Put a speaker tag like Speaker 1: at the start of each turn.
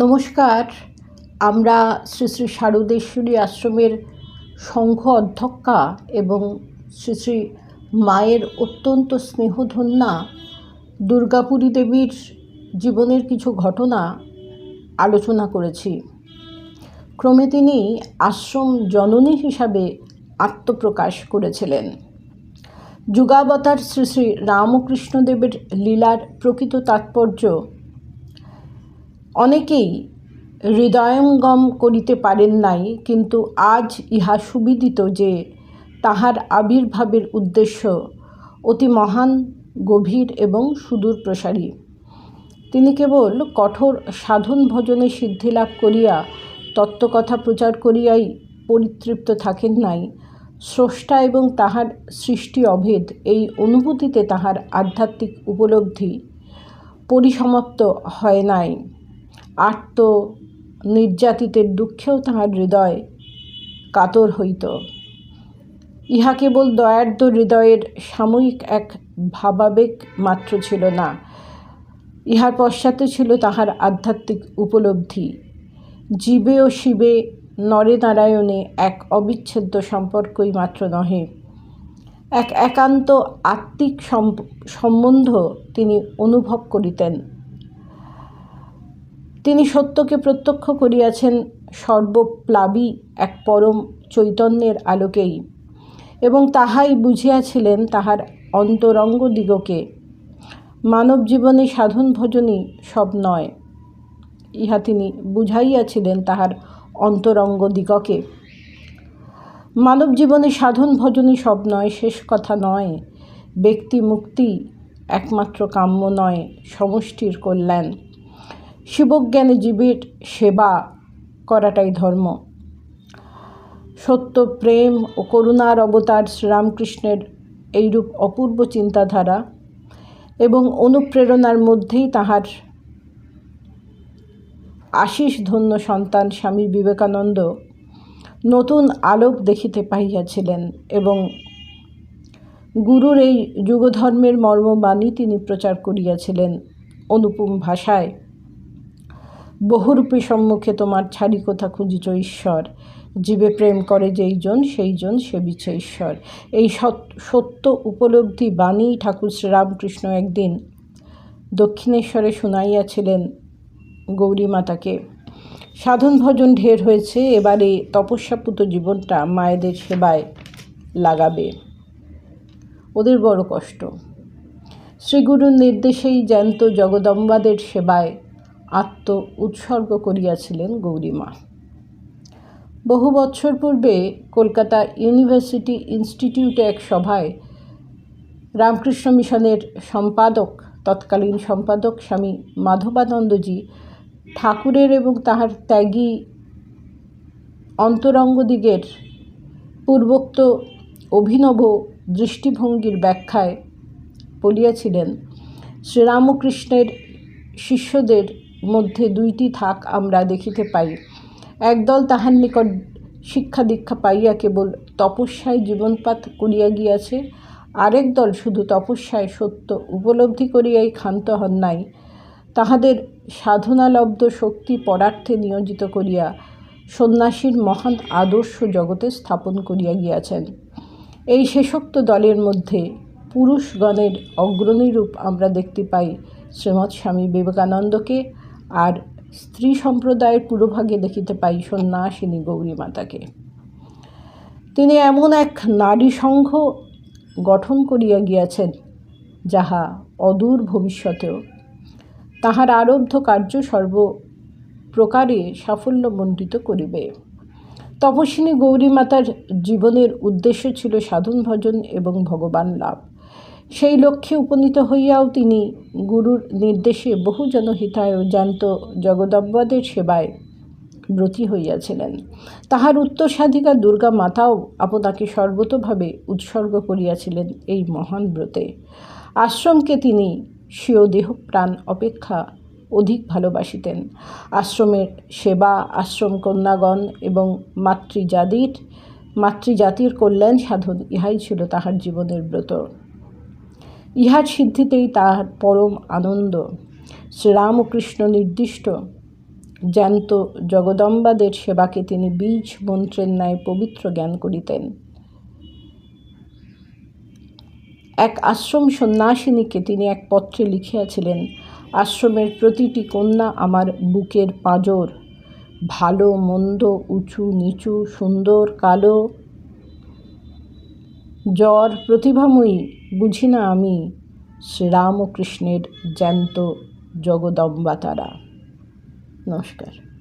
Speaker 1: নমস্কার। আমরা শ্রী শ্রী শারদেশ্বরী আশ্রমের সংঘ অধ্যক্ষা এবং শ্রী শ্রী মায়ের অত্যন্ত স্নেহধন্যা দুর্গাপুরী দেবীর জীবনের কিছু ঘটনা আলোচনা করেছি। ক্রমে তিনি আশ্রম জননী হিসাবে আত্মপ্রকাশ করেছিলেন। যুগাবতার শ্রী শ্রী রামকৃষ্ণদেবের লীলার প্রকৃত তাৎপর্য অনেকেই হৃদয়ঙ্গম করিতে পারেন নাই, কিন্তু আজ ইহা সুবিদিত যে তাহার আবির্ভাবের উদ্দেশ্য অতি মহান, গভীর এবং সুদূর প্রসারী। তিনি কেবল কঠোর সাধন ভজনে সিদ্ধি লাভ করিয়া তত্ত্বকথা প্রচার করিয়াই পরিতৃপ্ত থাকেন নাই। স্রষ্টা এবং তাহার সৃষ্টি অভেদ এই অনুভূতিতে তাহার আধ্যাত্মিক উপলব্ধি পরিসমাপ্ত হয় নাই। আর্ত নির্যাতিতের দুঃখেও তাহার হৃদয় কাতর হইত। ইহা কেবল দয়ার্দ হৃদয়ের সাময়িক এক ভাবাবেগ মাত্র ছিল না। ইহার পশ্চাতে ছিল তাহার আধ্যাত্মিক উপলব্ধি। জীবে ও শিবে নরে নারায়ণে এক অবিচ্ছেদ্য সম্পর্কই মাত্র নহে। এক একান্ত আত্মিক সম্বন্ধ তিনি অনুভব করিতেন। তিনি সত্যকে প্রত্যক্ষ করিয়াছেন সর্বপ্লাবী এক পরম চৈতন্যের আলোকেই এবং তাহাই বুঝিয়াছিলেন তাহার অন্তরঙ্গ দিগকে। মানব জীবনে সাধন ভজনই সব নয়। ইহা তিনি বুঝাইয়াছিলেন তাহার অন্তরঙ্গ দিগকে। মানব জীবনে সাধন ভজনই সব নয়, শেষ কথা নয়। ব্যক্তি মুক্তি একমাত্র কাম্য নয়, সমষ্টির কল্যাণ। শিবজ্ঞানে জীবের সেবা করাটাই ধর্ম। সত্য, প্রেম ও করুণার অবতার শ্রীরামকৃষ্ণের এইরূপ অপূর্ব চিন্তাধারা এবং অনুপ্রেরণার মধ্যেই তাহার আশিস ধন্য সন্তান স্বামী বিবেকানন্দ নতুন আলোক দেখিতে পাইয়াছিলেন এবং গুরুর এই যুগধর্মের মর্মবাণী তিনি প্রচার করিয়াছিলেন অনুপম ভাষায়। বহুরূপী সম্মুখে তোমার ছাড়ি কোথা খুঁজিছ, ঈশ্বর? জীবে প্রেম করে যেই জন যেইজন সেইজন সেবিছে ঈশ্বর। এই সত্য উপলব্ধি বাণী ঠাকুর শ্রীরামকৃষ্ণ একদিন দক্ষিণেশ্বরে শুনাইয়াছিলেন গৌরী মাতাকে। সাধন ভজন ঢের হয়েছে, এবারে তপস্যাপুত জীবনটা মায়েদের সেবায় লাগাবে। ওদের বড় কষ্ট। শ্রীগুরুর নির্দেশেই জ্যান্ত জগদম্বাদের সেবায় আত্ম উৎসর্গ করিয়াছিলেন গৌরীমা। বহু বছর পূর্বে কলকাতা ইউনিভার্সিটি ইনস্টিটিউটে এক সভায় রামকৃষ্ণ মিশনের সম্পাদক, তৎকালীন সম্পাদক স্বামী মাধবানন্দজি ঠাকুরের এবং তাহার ত্যাগী অন্তরঙ্গদিগের পূর্বোক্ত অভিনব দৃষ্টিভঙ্গির ব্যাখ্যায় বলিয়াছিলেন, শ্রীরামকৃষ্ণের শিষ্যদের মধ্যে দুইটি থাক আমরা দেখিতে পাই। একদল তাহার নিকট শিক্ষা দীক্ষা পাইয়া কেবল তপস্যায় জীবনপাত করিয়া গিয়াছে, আরেক দল শুধু তপস্যায় সত্য উপলব্ধি করিয়াই ক্ষান্ত হন নাই। তাহাদের সাধনালব্ধ শক্তি পরার্থে নিয়োজিত করিয়া সন্ন্যাসীর মহান আদর্শ জগতে স্থাপন করিয়া গিয়াছেন। এই শেষোক্ত দলের মধ্যে পুরুষগণের অগ্রণীরূপ আমরা দেখতে পাই শ্রীমৎ স্বামী বিবেকানন্দকে আর স্ত্রী সম্প্রদায়ের পুরোভাগে দেখিতে পাই সন্ন্যাসিনী গৌরী মাতাকে। তিনি এমন এক নারী সংঘ গঠন করিয়া গিয়াছেন, যাহা অদূর ভবিষ্যতেও তাহার আরব্ধ কার্য সর্বপ্রকারে সাফল্যমণ্ডিত করিবে। তপস্বিনী গৌরী মাতার জীবনের উদ্দেশ্য ছিল সাধন ভজন এবং ভগবান লাভ। সেই লক্ষ্যে উপনীত হইয়াও তিনি গুরুর নির্দেশে বহু জনহিতায় জ্যান্ত জগদব্বাদের সেবায় ব্রতী হইয়াছিলেন। তাহার উত্তর সাধিকা দুর্গা মাতাও আপনাকে সর্বতভাবে উৎসর্গ করিয়াছিলেন এই মহান ব্রতে। আশ্রমকে তিনি স্বীয় দেহ প্রাণ অপেক্ষা অধিক ভালোবাসিতেন। আশ্রমের সেবা, আশ্রম কন্যাগণ এবং মাতৃজাতির মাতৃজাতির কল্যাণ সাধন, ইহাই ছিল তাহার জীবনের ব্রত। ইহার সিদ্ধিতেই তাহার পরম আনন্দ। শ্রীরামকৃষ্ণ নির্দিষ্ট। জ্যান্ত জগদম্বাদের সেবাকে তিনি বীজ মন্ত্রের ন্যায় পবিত্র জ্ঞান করিতেন। এক আশ্রম সন্ন্যাসিনীকে তিনি এক পত্রে লিখিয়াছিলেন, আশ্রমের প্রতিটি কন্যা আমার বুকের পাঁজর। ভালো, মন্দ, উঁচু, নিচু, সুন্দর, কালো জ্বর প্রতিভাময়ী বুঝি না আমি শ্রীরামকৃষ্ণের জ্যান্ত জগদম্বা তারা নমস্কার।